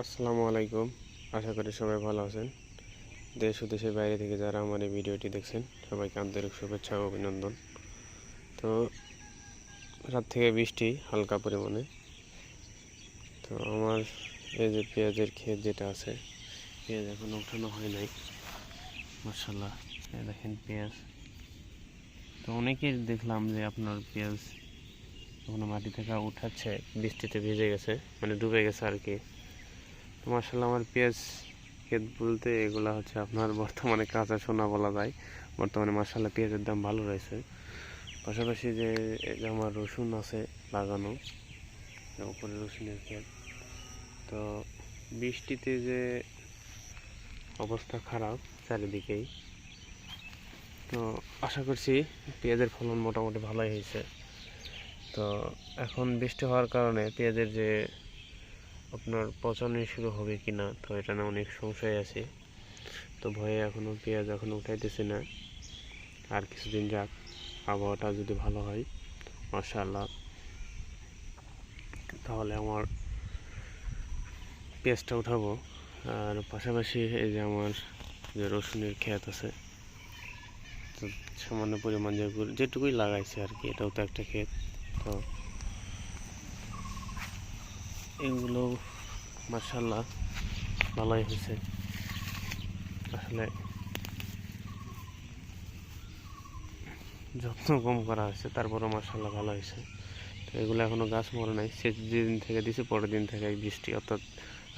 আসসালামু আলাইকুম। আশা করি সবাই ভালো আছেন। দেশ ও দেশের বাইরে থেকে যারা আমার এই ভিডিওটি দেখছেন, সবাইকে আন্তরিক শুভেচ্ছা ও অভিনন্দন। তো, রাত থেকে বৃষ্টি হালকা পরিমাণে। তো, আমার এই যে পেঁয়াজের ক্ষেত যেটা আছে, পেঁয়াজ এখন ওঠানো হয় নাই। মার্শাল্লাহ দেখেন পেঁয়াজ। তো, অনেকেই দেখলাম যে আপনার পেঁয়াজ এখনও মাটি থেকে উঠাচ্ছে, বৃষ্টিতে ভিজে গেছে মানে ডুবে গেছে আর কি। তো মার্শাল্লাহ আমার পেঁয়াজ, ক্ষেত বলতে এগুলা হচ্ছে আপনার বর্তমানে কাঁচা সোনা বলা যায়। বর্তমানে মার্শাল্লাহ পেঁয়াজের দাম ভালো রয়েছে। পাশাপাশি যে আমার রসুন আছে লাগানো উপরে রসুনের ক্ষেত, তো বৃষ্টিতে যে অবস্থা খারাপ চারিদিকেই, তো আশা করছি পেঁয়াজের ফলন মোটামুটি ভালোই হয়েছে। তো এখন বৃষ্টি হওয়ার কারণে পেঁয়াজের যে আপনার পচনে শুরু হবে কি না তো এটা না অনেক সংশয় আছে। তো ভয়ে এখনও পেঁয়াজ এখনও উঠাইতেছি না। আর কিছুদিন যাক, আবহাওয়াটা যদি ভালো হয়, মাশাআল্লাহ। তাহলে আমার পেঁয়াজটা উঠাবো। আর পাশাপাশি এই যে আমার যে রসুনের ক্ষেত আছে সামান্য পরিমাণ যেটুকুই লাগাইছে আর কি, এটাও তো একটা ক্ষেত। তো এগুলো মার্শাল্লাহ ভালোই হয়েছে। আসলে যত্ন কম করা হয়েছে, তারপরও মার্শাল্লাহ ভালো হয়েছে। তো এগুলো এখনও গাছ মরে নাই সেচ যেদিন থেকে দিছে, পরের দিন থেকে বৃষ্টি, অর্থাৎ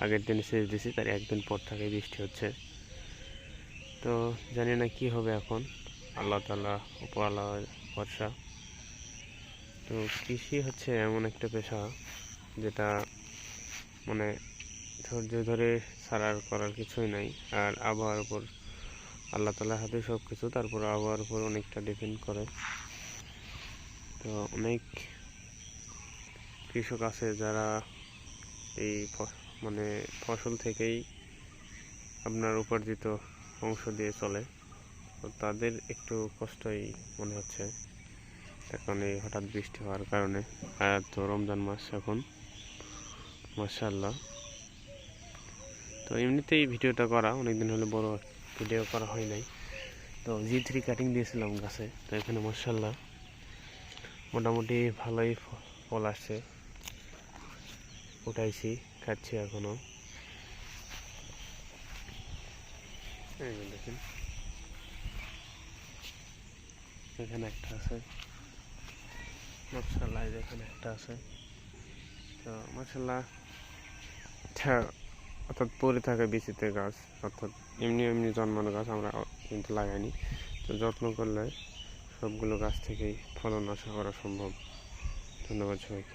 আগের দিন সেচ দিছি, তার একদিন পর থেকে বৃষ্টি হচ্ছে। তো জানি না কি হবে এখন, আল্লাহ তালা উপরওয়ালা ভরসা। তো কৃষি হচ্ছে এমন একটা পেশা, যেটা মানে ধৈর্য ধরে ছাড়ার করার কিছুই নাই। আর আবহাওয়ার উপর আল্লাহ তালার হাতে সব কিছু তারপর আবহাওয়ার উপর অনেকটা ডিপেন্ড করে। তো অনেক কৃষক আছে যারা এই মানে ফসল থেকেই আপনার উপার্জিত অংশ দিয়ে চলে। তো তাদের একটু কষ্টই মনে হচ্ছে। এখন এই হঠাৎ বৃষ্টি হওয়ার কারণে। আর তো রমজান মাস এখন। মাশাল্লাহ তো এমনিতেই ভিডিওটা করা, অনেকদিন হলে বড় ভিডিও করা হয় নাই। তো জি থ্রি কাটিং দিয়েছিলাম গাছে, তো এখানে মাশাল্লাহ মোটামুটি ভালোই ফল আসছে। উঠাইছি খাচ্ছি এখনও। এই দেখেন। এখানে একটা আছে। মাশাল্লাহ এখানে একটা আছে। তো মাশাল্লাহ আচ্ছা অর্থাৎ পড়ে থাকে বিচিতে গাছ, অর্থাৎ এমনি এমনি জন্মানো গাছ আমরা কিন্তু লাগাইনি। তো যত্ন করলে সবগুলো গাছ থেকেই ফলন আশা করা সম্ভব। ধন্যবাদ সবাইকে।